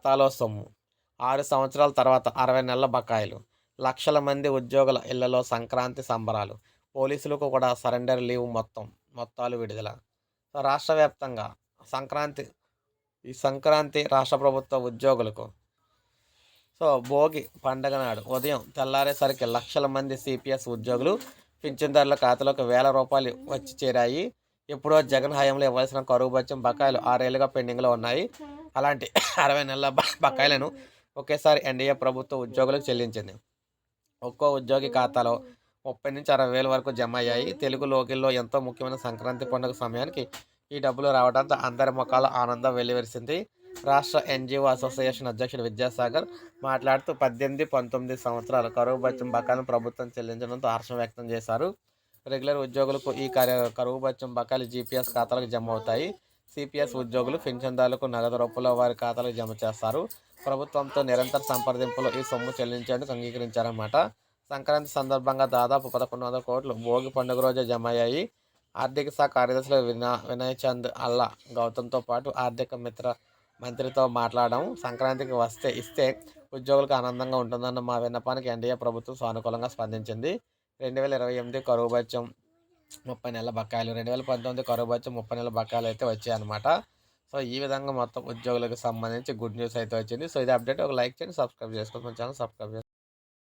ఖాతాలో సొమ్ము ఆరు సంవత్సరాల తర్వాత అరవై నెలల బకాయిలు. లక్షల మంది ఉద్యోగుల ఇళ్ళలో సంక్రాంతి సంబరాలు. పోలీసులకు కూడా సరెండర్ లీవ్ మొత్తం మొత్తాలు విడుదల. సో రాష్ట్ర వ్యాప్తంగా సంక్రాంతి ఈ సంక్రాంతి రాష్ట్ర ప్రభుత్వ ఉద్యోగులకు సో భోగి పండగ నాడు ఉదయం తెల్లారేసరికి లక్షల మంది సిపిఎస్ ఉద్యోగులు పింఛన్దారుల ఖాతాలోకి వేల రూపాయలు వచ్చి చేరాయి. ఎప్పుడో జగన్ హయాంలో ఇవ్వాల్సిన కరువు బత్యం బకాయిలు ఆరేళ్ళుగా పెండింగ్లో ఉన్నాయి. అలాంటి అరవై నెలల బకాయిలను ఒకేసారి ఎన్డీఏ ప్రభుత్వ ఉద్యోగులకు చెల్లించింది. ఒక్కో ఉద్యోగి ఖాతాలో ముప్పై నుంచి అరవై వేల వరకు జమ అయ్యాయి. తెలుగు లోకిల్లో ఎంతో ముఖ్యమైన సంక్రాంతి పండుగ సమయానికి ఈ డబ్బులు రావడంతో అందరి ముఖాల ఆనందం వెల్లివరిసింది. రాష్ట్ర ఎన్జిఓ అసోసియేషన్ అధ్యక్షుడు విద్యాసాగర్ మాట్లాడుతూ పద్దెనిమిది పంతొమ్మిది సంవత్సరాల కరువు బత్యం బకాయిలను ప్రభుత్వం చెల్లించడంతో హర్షం వ్యక్తం చేశారు. రెగ్యులర్ ఉద్యోగులకు ఈ కార్య కరువు బత్యం బకాయిలు జీపీఎస్ ఖాతాలకు జమ అవుతాయి. సిపిఎస్ ఉద్యోగులు పెన్షన్దారులకు నగదు రూపంలో వారి ఖాతాలకు జమ చేస్తారు. ప్రభుత్వంతో నిరంతర సంప్రదింపులు ఈ సొమ్ము చెల్లించేందుకు అంగీకరించారన్నమాట. సంక్రాంతి సందర్భంగా దాదాపు పదకొండు వందల కోట్లు భోగి పండుగ రోజు జమ అయ్యాయి. ఆర్థిక శాఖ కార్యదర్శులు వినా వినయ్ చంద్ అల్లా గౌతమ్తో పాటు ఆర్థిక మిత్ర మంత్రితో మాట్లాడడం సంక్రాంతికి వస్తే ఇస్తే ఉద్యోగులకు ఆనందంగా ఉంటుందన్న మా విన్నపానికి ఎన్డీఏ ప్రభుత్వం సానుకూలంగా స్పందించింది. రెండు వేల ఇరవై ఎనిమిది కరువు బత్యం ముప్పై నెలల బకాయిలు. రెండు వేల పంతొమ్మిది కరువు వచ్చి ముప్పై నెలల బకాయిలు అయితే వచ్చాయన్నమాట సో ఈ విధంగా మొత్తం ఉద్యోగులకు సంబంధించి గుడ్ న్యూస్ అయితే వచ్చింది. సో ఇది అప్డేట్. ఒక లైక్ చేయండి సబ్స్క్రైబ్ చేసుకోండి. మన ఛానల్ సబ్స్క్రైబ్ చేసుకోండి.